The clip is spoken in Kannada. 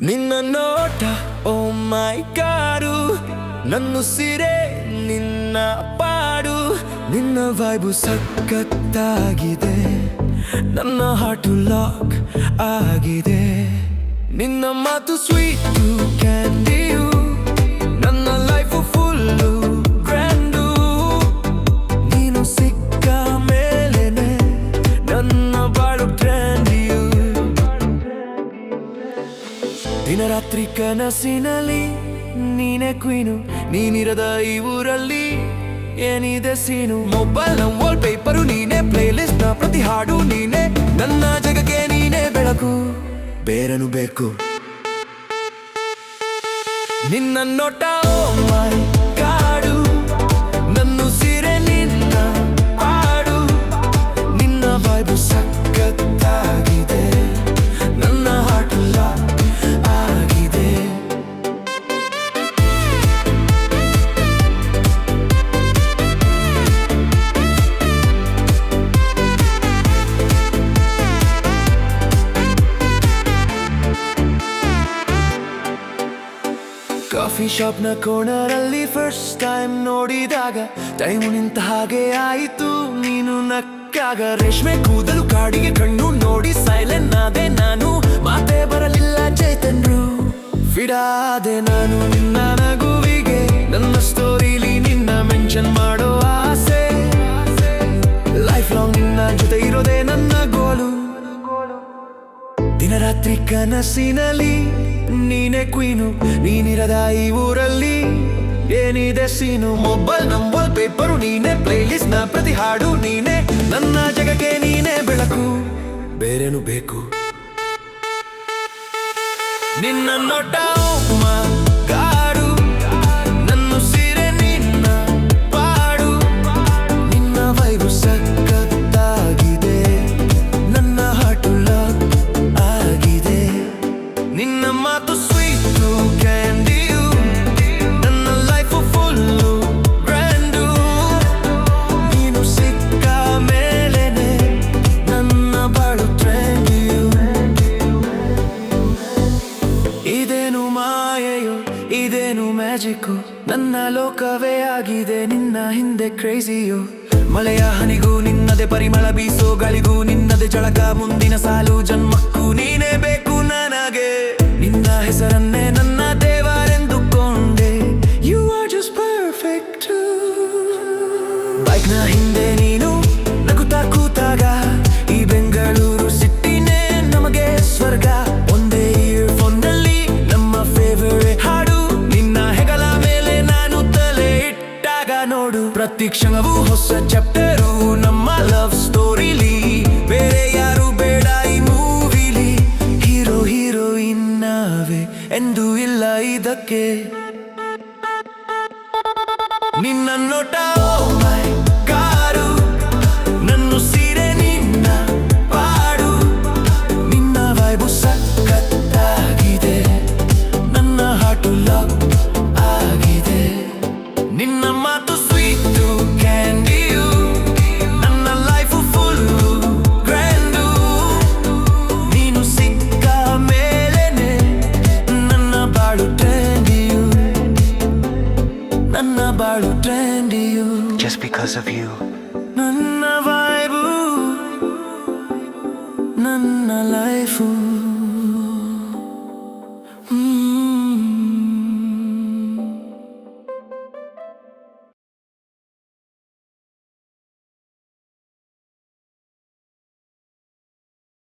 ನಿನ್ನ ನೋಟ, ಓ ಮೈ ಕಾರು ನನ್ನ ಸಿರೆ, ನಿನ್ನ ಪಾಡು, ನಿನ್ನ ವೈಬು ಸಖತ್ತಾಗಿದೆ. ನನ್ನ ಹಾಟು ಲಾಕ್ ಆಗಿದೆ. ನಿನ್ನ ಮಾತು ಸ್ವೀಟು ಕನಸಿನಲ್ಲಿ ನೀನೆ ಕ್ವೀನು, ನೀನಿರದ ಈ ಊರಲ್ಲಿ ಏನಿದೆ ಸೀನು? ಮೊಬೈಲ್ನ ವಾಲ್ ಪೇಪರು ನೀನೆ ಪ್ಲೇ ಲಿಸ್ಟ್ನ ಪ್ರತಿ ಹಾಡು ನೀನೆ. ನನ್ನ ಜಗಕ್ಕೆ ನೀನೆ ಬೆಳಕು, ಬೇರನು ಬೇಕು. ನಿನ್ನ ನೋಟ ಓ my. ಕಾಫಿ ಶಾಪ್ನ ಕೋಣರಲ್ಲಿ ಫಸ್ಟ್ ಟೈಮ್ ನೋಡಿದಾಗ ಟೈಮ್ ನಿಂತ ಹಾಗೆ ಆಯಿತು, ನೀನು ನಕ್ಕಾಗ. ರೇಷ್ಮೆ ಕೂದಲು ಕಾಡಿಗೆ ಕಣ್ಣು ನೋಡಿ ಸೈಲೆಂಟ್ ಆದೆ ನಾನು, ಮಾತೇ ಬರಲಿಲ್ಲ ಚೈತನ್ರು. ಫಿಡಾದೆ ನಾನು ನಿನ್ನ ನಗುವಿಗೆ, ನನ್ನ ಸ್ಟೋರಿಲಿ ನಿನ್ನ ಮೆನ್ಷನ್ ಮಾಡೋ ಆಸೆ. ಲೈಫ್ ಲಾಂಗ್ ನಿನ್ನ ಜೊತೆ ಇರೋದೇ ನನ್ನ ಗೋಲು ದಿನರಾತ್ರಿ ಕನಸಿನಲ್ಲಿ ನೀನೆ ಕ್ವೀನು, ನೀನಿರದ ಈ ಊರಲ್ಲಿ ಏನಿದೆ ಸೀನು? ಮೊಬೈಲ್ ನಂಬರ್ ಪೇಪರು ನೀನೆ ಪ್ಲೇಲಿಸ್ಟ್ನ ಪ್ರತಿ ಹಾಡು ನೀನೆ. ನನ್ನ ಜಗಕ್ಕೆ ನೀನೆ ಬೆಳಕು, ಬೇರೇನು ಬೇಕು? ನಿನ್ನ ನೋಟ ಮಾಯೆಯೋ ಇದೇನು ಮ್ಯಾಜಿಕ್ಕು? ನನ್ನ ಲೋಕವೇ ಆಗಿದೆ, ನಿನ್ನ ಹಿಂದೆ ಕ್ರೇಜಿಯೋ. ಮಳೆಯ ಹನಿಗೂ ನಿನ್ನದೇ ಪರಿಮಳ ಬೀಸೋ ಗಳಿಗೂ, ನಿನ್ನದೇ ಜಳಕ ಮುಂದಿನ ಸಾಲು ಜನ್ಮಕ್ಕೂ ನೀನೇ ಬೇಕು ನನಗೆ. ನಿನ್ನ ಹೆಸರನ್ನೇ ಪ್ರತಿ ಕ್ಷಣವೂ ಹೊಸ ಚಾಪ್ಟರು ನಮ್ಮ ಲವ್ ಸ್ಟೋರಿಲಿ ಬೇರೆ ಯಾರು ಬೇಡ ಈ ಮೂವಿಲಿ ಹೀರೋ ಹೀರೋಯಿನ್ ನಾವೇ ಎಂದು ಇಲ್ಲ ಇದಕ್ಕೆ. ನಿನ್ನ ನೋಟ just because of you.